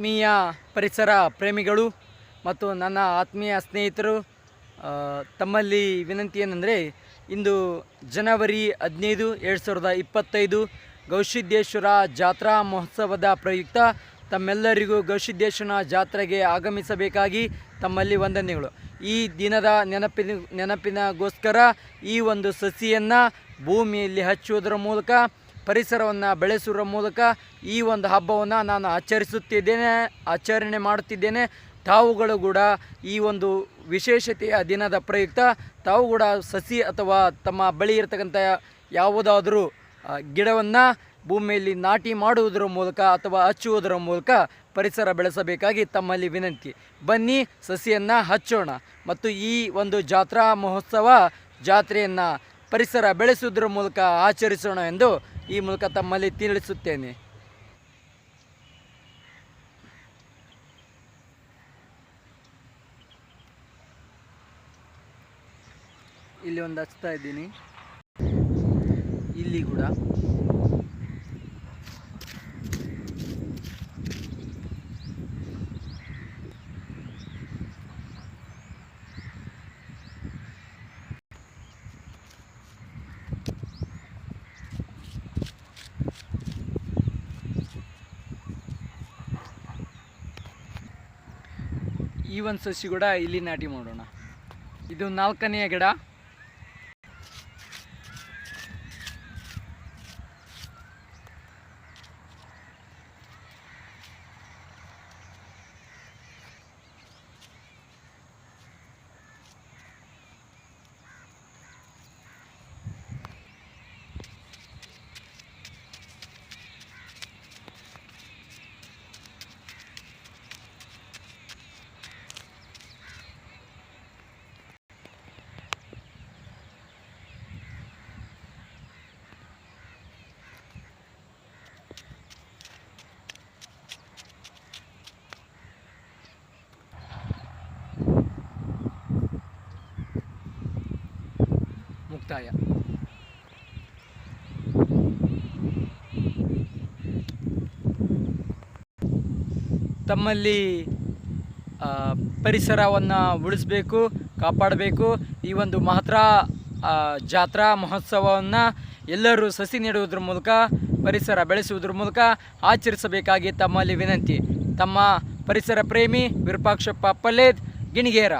ಆತ್ಮೀಯ ಪರಿಸರ ಪ್ರೇಮಿಗಳು ಮತ್ತು ನನ್ನ ಆತ್ಮೀಯ ಸ್ನೇಹಿತರು ತಮ್ಮಲ್ಲಿ ವಿನಂತಿ ಏನಂದರೆ, ಇಂದು ಜನವರಿ ಹದಿನೈದು ಎರಡು ಸಾವಿರದ ಇಪ್ಪತ್ತೈದು ಗೌಸಿದ್ದೇಶ್ವರ ಜಾತ್ರಾ ಮಹೋತ್ಸವದ ಪ್ರಯುಕ್ತ ತಮ್ಮೆಲ್ಲರಿಗೂ ಗೌಸಿದ್ದೇಶ್ವರನ ಜಾತ್ರೆಗೆ ಆಗಮಿಸಬೇಕಾಗಿ ತಮ್ಮಲ್ಲಿ ವಂದನೆಗಳು. ಈ ದಿನದ ನೆನಪಿನ, ನೆನಪಿನಗೋಸ್ಕರ ಈ ಒಂದು ಸಸಿಯನ್ನು ಭೂಮಿಯಲ್ಲಿ ಹಚ್ಚುವುದರ ಮೂಲಕ ಪರಿಸರವನ್ನು ಬೆಳೆಸುವ ಮೂಲಕ ಈ ಒಂದು ಹಬ್ಬವನ್ನು ನಾನು ಆಚರಿಸುತ್ತಿದ್ದೇನೆ, ಆಚರಣೆ ಮಾಡುತ್ತಿದ್ದೇನೆ. ತಾವುಗಳು ಕೂಡ ಈ ಒಂದು ವಿಶೇಷತೆಯ ದಿನದ ಪ್ರಯುಕ್ತ ತಾವು ಕೂಡ ಸಸಿ ಅಥವಾ ತಮ್ಮ ಬಳಿ ಇರತಕ್ಕಂಥ ಯಾವುದಾದರೂ ಗಿಡವನ್ನು ಭೂಮಿಯಲ್ಲಿ ನಾಟಿ ಮಾಡುವುದರ ಮೂಲಕ ಅಥವಾ ಹಚ್ಚುವುದರ ಮೂಲಕ ಪರಿಸರ ಬೆಳೆಸಬೇಕಾಗಿ ತಮ್ಮಲ್ಲಿ ವಿನಂತಿ. ಬನ್ನಿ, ಸಸಿಯನ್ನು ಹಚ್ಚೋಣ. ಮತ್ತು ಈ ಒಂದು ಜಾತ್ರಾ ಮಹೋತ್ಸವ ಜಾತ್ರೆಯನ್ನು ಪರಿಸರ ಬೆಳೆಸುವುದರ ಮೂಲಕ ಆಚರಿಸೋಣ ಎಂದು ಈ ಮೂಲಕ ತಮ್ಮಲ್ಲಿ ತಿಳಿಸುತ್ತೇನೆ ಇಲ್ಲಿ ಒಂದು ಹಚ್ತಾ ಇದ್ದೀನಿ. ಇಲ್ಲಿ ಕೂಡ. ಈ ಒಂದು ಸಸಿ ಕೂಡ ಇಲ್ಲಿ ನಾಟಿ ಮಾಡೋಣ. ಇದು ನಾಲ್ಕನೆಯ ಗಿಡ. ಮುಕ್ತಾಯ ತಮ್ಮಲ್ಲಿ ಪರಿಸರವನ್ನು ಉಳಿಸಬೇಕು, ಕಾಪಾಡಬೇಕು. ಈ ಒಂದು ಮಹತ್ರ ಜಾತ್ರಾ ಮಹೋತ್ಸವವನ್ನು ಎಲ್ಲರೂ ಸಸಿ ನೆಡುವುದ್ರ ಮೂಲಕ, ಪರಿಸರ ಬೆಳೆಸುವುದ್ರ ಮೂಲಕ ಆಚರಿಸಬೇಕಾಗಿ ತಮ್ಮಲ್ಲಿ ವಿನಂತಿ. ತಮ್ಮ ಪರಿಸರ ಪ್ರೇಮಿ ವಿರೂಪಾಕ್ಷಪ್ಪ ಪಲ್ಲೇದ್, ಗಿಣಿಗೇರ.